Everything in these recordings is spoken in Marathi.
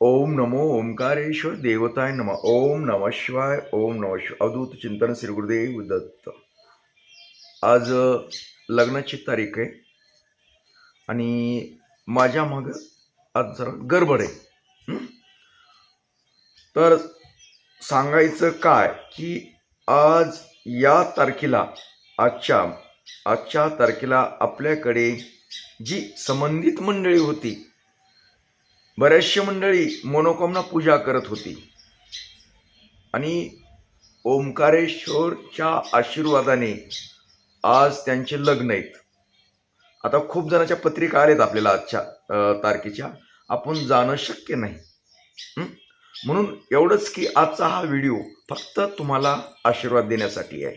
ओम नमो ओंकारेश्वर देवताय नम ओम नम शिवाय ओम नम शिवाय. अवधूत चिंतन श्री गुरुदेव दत्त. आज लग्नाची तारीख आहे. आणि माझ्या मग आज जरा गडबड आहे. तर सांगायचं काय की आज या तारखेला आजच्या आजच्या तारखेला आपल्याकडे जी संबंधित मंडळी होती बऱ्याचशा मंडळी मनोकामना पूजा करत होती. आणि ओंकारेश्वरच्या आशीर्वादाने आज त्यांचे लग्न आहेत. आता खूप जणांच्या पत्रिका आल्यात आपल्याला आजच्या तारखेच्या. आपण जाणं शक्य नाही. म्हणून एवढंच की आजचा हा व्हिडिओ फक्त तुम्हाला आशीर्वाद देण्यासाठी आहे.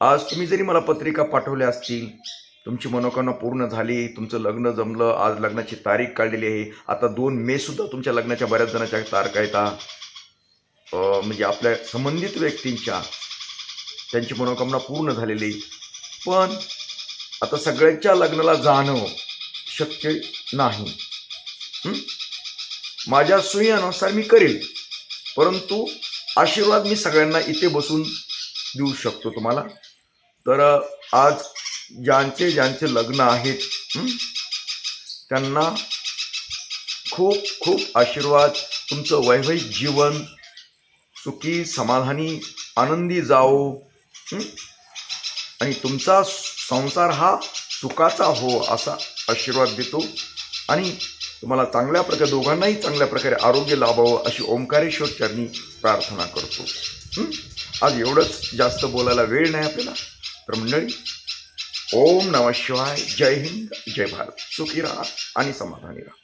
आज तुम्ही जरी मला पत्रिका पाठवल्या असतील तुमची मनोकामना पूर्ण झाली तुमचं लग्न जमलं आज लग्नाची तारीख काढलेली आहे. आता दोन मे सुद्धा तुमच्या लग्नाच्या बऱ्याच जणांच्या तारखा आहेत. म्हणजे आपल्या संबंधित व्यक्तींच्या त्यांची मनोकामना पूर्ण झालेली. पण आता सगळ्यांच्या लग्नाला जाणं शक्य नाही. माझ्या सोयीनुसार मी करेल. परंतु आशीर्वाद मी सगळ्यांना इथे बसून देऊ शकतो तुम्हाला. तर आज ज्यांचे ज्यांचे लग्न आहेत त्यांना खूप खूप आशीर्वाद तुमचं वैवाहिक जीवन सुखी समाधानी आनंदी जाओ आणि तुमचा संसार हा सुखाचा हो असा आशीर्वाद देतो. आणि तुम्हाला चांगल्या प्रकारे दोघांनाही चांगल्या प्रकारे आरोग्य लाभावं अशी ओंकारेश्वर चरणी प्रार्थना करतो. आज एवढंच जास्त बोलायला वेळ नाही आपल्याला. तर मंडळी ओम नमः शिवाय. जय हिंद जय भारत. सुखी राहा आणि समाधानी राहा.